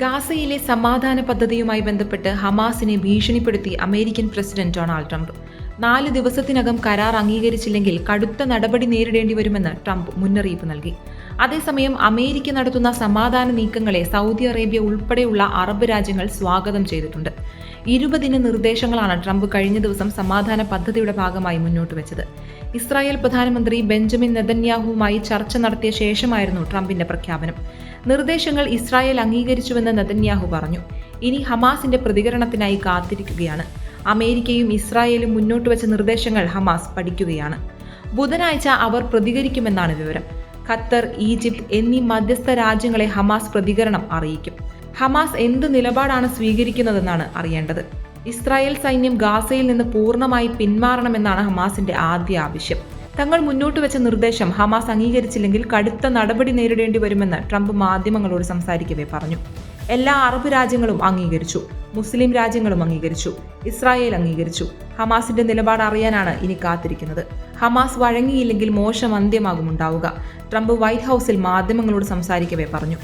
ഗാസയിലെ സമാധാന പദ്ധതിയുമായി ബന്ധപ്പെട്ട് ഹമാസിനെ ഭീഷണിപ്പെടുത്തി അമേരിക്കൻ പ്രസിഡന്റ് ഡൊണാൾഡ് ട്രംപ്. നാല് ദിവസത്തിനകം കരാർ അംഗീകരിച്ചില്ലെങ്കിൽ കടുത്ത നടപടി നേരിടേണ്ടി വരുമെന്ന് ട്രംപ് മുന്നറിയിപ്പ് നൽകി. അതേസമയം അമേരിക്ക നടത്തുന്ന സമാധാന നീക്കങ്ങളെ സൗദി അറേബ്യ ഉൾപ്പെടെയുള്ള അറബ് രാജ്യങ്ങൾ സ്വാഗതം ചെയ്തിട്ടുണ്ട്. ഇരുപതിന് നിർദ്ദേശങ്ങളാണ് ട്രംപ് കഴിഞ്ഞ ദിവസം സമാധാന പദ്ധതിയുടെ ഭാഗമായി മുന്നോട്ട് വെച്ചത്. ഇസ്രായേൽ പ്രധാനമന്ത്രി ബെഞ്ചമിൻ നെതന്യാഹുവുമായി ചർച്ച നടത്തിയ ശേഷമായിരുന്നു ട്രംപിന്റെ പ്രഖ്യാപനം. നിർദ്ദേശങ്ങൾ ഇസ്രായേൽ അംഗീകരിച്ചുവെന്ന് നെതന്യാഹു പറഞ്ഞു. ഇനി ഹമാസിന്റെ പ്രതികരണത്തിനായി കാത്തിരിക്കുകയാണ്. അമേരിക്കയും ഇസ്രായേലും മുന്നോട്ട് വെച്ച നിർദ്ദേശങ്ങൾ ഹമാസ് പഠിക്കുകയാണ്. ബുധനാഴ്ച അവർ പ്രതികരിക്കുമെന്നാണ് വിവരം. ഖത്തർ ഈജിപ്ത് എന്നീ മധ്യസ്ഥ രാജ്യങ്ങളെ ഹമാസ് പ്രതികരണം അറിയിക്കും. ഹമാസ് എന്ത് നിലപാടാണ് സ്വീകരിക്കുന്നതെന്നാണ് അറിയേണ്ടത്. ഇസ്രായേൽ സൈന്യം ഗാസയിൽ നിന്ന് പൂർണമായി പിന്മാറണമെന്നാണ് ഹമാസിന്റെ ആദ്യ ആവശ്യം. തങ്ങൾ മുന്നോട്ട് വെച്ച നിർദ്ദേശം ഹമാസ് അംഗീകരിച്ചില്ലെങ്കിൽ കടുത്ത നടപടി നേരിടേണ്ടി വരുമെന്ന് ട്രംപ് മാധ്യമങ്ങളോട് സംസാരിക്കവേ പറഞ്ഞു. എല്ലാ അറബ് രാജ്യങ്ങളും അംഗീകരിച്ചു. മുസ്ലിം രാജ്യങ്ങളും അംഗീകരിച്ചു. ഇസ്രായേൽ അംഗീകരിച്ചു. ഹമാസിന്റെ നിലപാട് അറിയാനാണ് ഇനി കാത്തിരിക്കുന്നത്. ഹമാസ് വഴങ്ങിയില്ലെങ്കിൽ മോശം അന്ത്യമാകും ഉണ്ടാവുക ട്രംപ് വൈറ്റ് ഹൗസിൽ മാധ്യമങ്ങളോട് സംസാരിക്കവേ പറഞ്ഞു.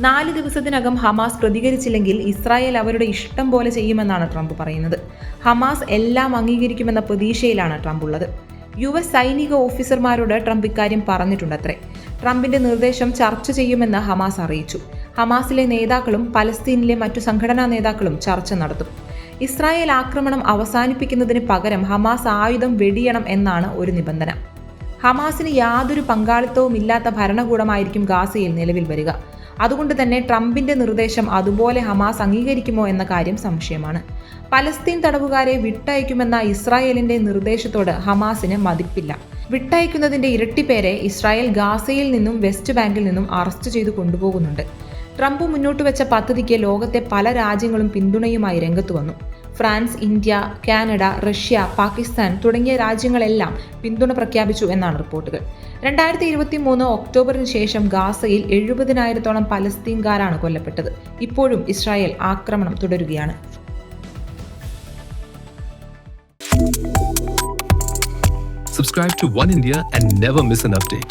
നാല് ദിവസത്തിനകം ഹമാസ് പ്രതികരിച്ചില്ലെങ്കിൽ ഇസ്രായേൽ അവരുടെ ഇഷ്ടം പോലെ ചെയ്യുമെന്നാണ് ട്രംപ് പറയുന്നത്. ഹമാസ് എല്ലാം അംഗീകരിക്കുമെന്ന പ്രതീക്ഷയിലാണ് ട്രംപ് ഉള്ളത്. യു എസ് സൈനിക ഓഫീസർമാരോട് ട്രംപ് ഇക്കാര്യം പറഞ്ഞിട്ടുണ്ടത്രേ. ട്രംപിന്റെ നിർദ്ദേശം ചർച്ച ചെയ്യുമെന്ന് ഹമാസ് അറിയിച്ചു. ഹമാസിലെ നേതാക്കളും പലസ്തീനിലെ മറ്റു സംഘടനാ നേതാക്കളും ചർച്ച നടത്തും. ഇസ്രായേൽ ആക്രമണം അവസാനിപ്പിക്കുന്നതിന് പകരം ഹമാസ് ആയുധം വെടിയണം എന്നാണ് ഒരു നിബന്ധന. ഹമാസിന് യാതൊരു പങ്കാളിത്തവും ഇല്ലാത്ത ഭരണകൂടമായിരിക്കും ഗാസയിൽ നിലവിൽ വരിക. അതുകൊണ്ട് തന്നെ ട്രംപിന്റെ നിർദ്ദേശം അതുപോലെ ഹമാസ് അംഗീകരിക്കുമോ എന്ന കാര്യം സംശയമാണ്. പലസ്തീൻ തടവുകാരെ വിട്ടയക്കുമെന്ന ഇസ്രായേലിന്റെ നിർദ്ദേശത്തോട് ഹമാസിന് മതിപ്പില്ല. വിട്ടയക്കുന്നതിന്റെ ഇരട്ടി പേരെ ഇസ്രായേൽ ഗാസയിൽ നിന്നും വെസ്റ്റ് ബാങ്കിൽ നിന്നും അറസ്റ്റ് ചെയ്തു കൊണ്ടുപോകുന്നുണ്ട്. ട്രംപ് മുന്നോട്ട് വെച്ച പദ്ധതിക്ക് ലോകത്തെ പല രാജ്യങ്ങളും പിന്തുണയുമായി രംഗത്തു വന്നു. France India Canada Russia Pakistan തുടങ്ങിയ രാജ്യങ്ങളെല്ലാം പിന്തുണ പ്രഖ്യാപിച്ചു എന്നാണ് റിപ്പോർട്ടുകൾ. രണ്ടായിരത്തി ഇരുപത്തി മൂന്ന് ഒക്ടോബറിന് ശേഷം ഗാസയിൽ എഴുപതിനായിരത്തോളം പലസ്തീൻകാരാണ് കൊല്ലപ്പെട്ടത്. ഇപ്പോഴും ഇസ്രായേൽ ആക്രമണം തുടരുകയാണ്. Subscribe to One India and never miss an update.